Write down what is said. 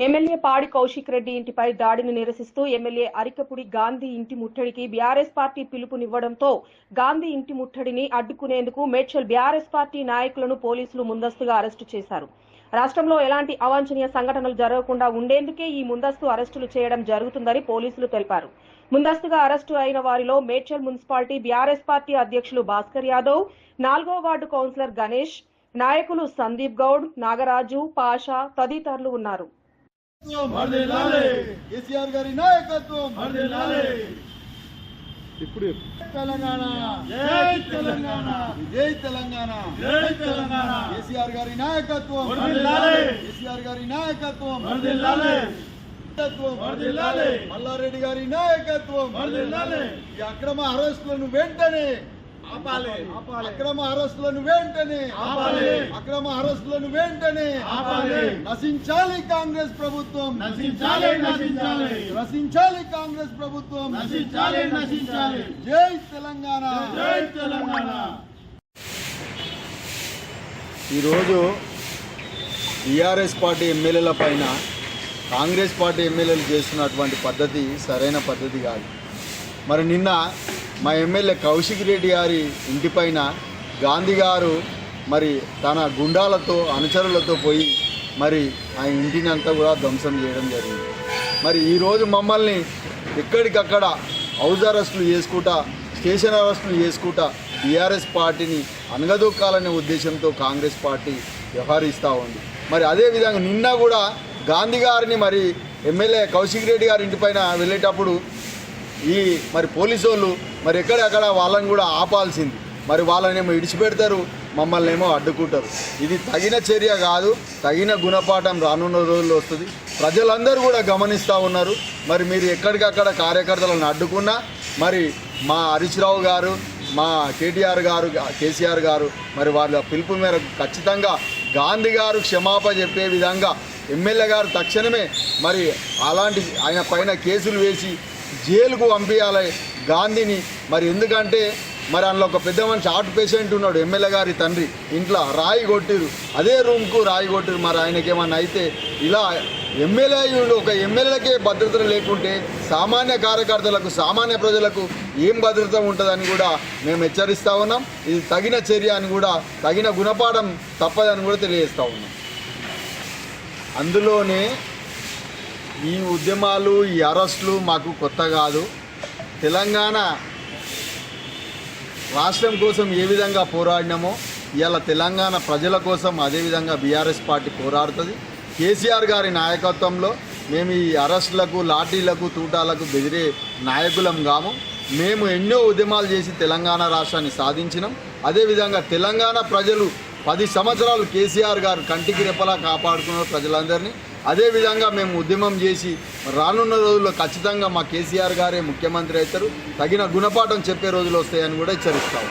MLA పాడి కౌశిక్ రెడ్డి ఇంటిపై దాడిని నిరసిస్తూ ఎమ్మెల్యే అరికపుడి గాంధీ ఇంటి ముట్టడికి బీఆర్ఎస్ పార్టీ పిలుపునివ్వడంతో గాంధీ ఇంటి ముట్టడిని అడ్డుకునేందుకు మేడ్చల్ బీఆర్ఎస్ పార్టీ నాయకులను పోలీసులు ముందస్తుగా అరెస్టు చేశారు. రాష్ట్రంలో ఎలాంటి అవాంఛనీయ సంఘటనలు జరగకుండా ఉండేందుకే ఈ ముందస్తు అరెస్టులు చేయడం జరుగుతుందని పోలీసులు తెలిపారు. ముందస్తుగా అరెస్టు అయిన వారిలో మేడ్చల్ మున్సిపాలిటీ బీఆర్ఎస్ పార్టీ అధ్యక్షులు భాస్కర్ యాదవ్ నాలుగో వార్డు కౌన్సిలర్ గణేష్ నాయకులు సందీప్ గౌడ్ నాగరాజు పాషా తదితరులు ఉన్నారు. కేసీఆర్ గారి నాయకత్వం. ఇప్పుడు తెలంగాణ. జై తెలంగాణ. జై తెలంగాణ. జై తెలంగాణ. కేసీఆర్ గారి నాయకత్వం. కేసీఆర్ గారి నాయకత్వం. మల్లారెడ్డి గారి నాయకత్వం. ఈ అక్రమ అరెస్టులను వెంటనే ఆపాలి. అక్రమ అరెస్టులను వెంటనే ఆపాలి. అక్రమ అరెస్టులను వెంటనే ఆపాలి. నశించాలి కాంగ్రెస్ ప్రభుత్వం. నశించాలి నశించాలి. నశించాలి కాంగ్రెస్ ప్రభుత్వం. నశించాలి నశించాలి. జై తెలంగాణ. జై తెలంగాణ. ఈరోజు టీఆర్ఎస్ పార్టీ ఎమ్మెల్యేల పైన కాంగ్రెస్ పార్టీ ఎమ్మెల్యేలు చేస్తున్నటువంటి పద్ధతి సరైన పద్ధతి కాదు. మరి నిన్న మా ఎమ్మెల్యే కౌశిక్ రెడ్డి గారి ఇంటిపైన గాంధీ గారు మరి తన గుండాలతో అనుచరులతో పోయి మరి ఆ ఇంటిని అంతా కూడా ధ్వంసం చేయడం జరిగింది. మరి ఈరోజు మమ్మల్ని ఎక్కడికక్కడ హౌస్ అరెస్టులు చేసుకుంటా స్టేషన్ అరెస్టులు చేసుకుంటా టీఆర్ఎస్ పార్టీని అనగదొక్కాలనే ఉద్దేశంతో కాంగ్రెస్ పార్టీ వ్యవహరిస్తూ ఉంది. మరి అదేవిధంగా నిన్న కూడా గాంధీ గారిని మరి ఎమ్మెల్యే కౌశిక్ రెడ్డి గారి ఇంటిపైన వెళ్ళేటప్పుడు ఈ మరి పోలీసు వాళ్ళు మరి ఎక్కడెక్కడ వాళ్ళని కూడా ఆపాల్సింది. మరి వాళ్ళనేమో ఇడిచిపెడతారు మమ్మల్ని ఏమో అడ్డుకుంటారు. ఇది తగిన చర్య కాదు తగిన గుణపాఠం రానున్న రోజుల్లో వస్తుంది. ప్రజలందరూ కూడా గమనిస్తూ ఉన్నారు. మరి మీరు ఎక్కడికక్కడ కార్యకర్తలను అడ్డుకున్నా మరి మా హరీష్ రావు గారు మా కేటీఆర్ గారు కేసీఆర్ గారు మరి వాళ్ళ పిలుపు మేరకు ఖచ్చితంగా గాంధీ గారు క్షమాపణ చెప్పే విధంగా ఎమ్మెల్యే గారు తక్షణమే మరి అలాంటి ఆయన పైన కేసులు వేసి జైలుకు పంపించాలి. గాంధీని మరి ఎందుకంటే మరి అందులో ఒక పెద్ద మనిషి హార్ట్ పేషెంట్ ఉన్నాడు ఎమ్మెల్యే గారి తండ్రి. ఇంట్లో రాయి కొట్టిరు. అదే రూమ్కు రాయి కొట్టిరు. మరి ఆయనకి ఏమన్నా అయితే ఇలా ఎమ్మెల్యే ఒక ఎమ్మెల్యేలకే భద్రత లేకుంటే సామాన్య కార్యకర్తలకు సామాన్య ప్రజలకు ఏం భద్రత ఉంటుందని కూడా మేము హెచ్చరిస్తూ ఉన్నాం. ఇది తగిన చర్య అని కూడా తగిన గుణపాఠం తప్పదని కూడా తెలియజేస్తూ ఉన్నాం. అందులోనే ఈ ఉద్యమాలు ఈ అరెస్టులు మాకు కొత్త కాదు. తెలంగాణ రాష్ట్రం కోసం ఏ విధంగా పోరాడినామో ఇవాళ తెలంగాణ ప్రజల కోసం అదేవిధంగా బీఆర్ఎస్ పార్టీ పోరాడుతుంది. కేసీఆర్ గారి నాయకత్వంలో మేము ఈ అరెస్టులకు లాఠీలకు తూటాలకు బెదిరే నాయకులం కాము. మేము ఎన్నో ఉద్యమాలు చేసి తెలంగాణ రాష్ట్రాన్ని సాధించినాం. అదేవిధంగా తెలంగాణ ప్రజలు పది సంవత్సరాలు కేసీఆర్ గారు కంటికి రెప్పలా కాపాడుకున్న ప్రజలందరినీ. అదేవిధంగా మేము ఉద్యమం చేసి రానున్న రోజుల్లో ఖచ్చితంగా మా కేసీఆర్ గారే ముఖ్యమంత్రి అవుతారు. తగిన గుణపాఠం చెప్పే రోజులు వస్తాయని కూడా హెచ్చరిస్తాము.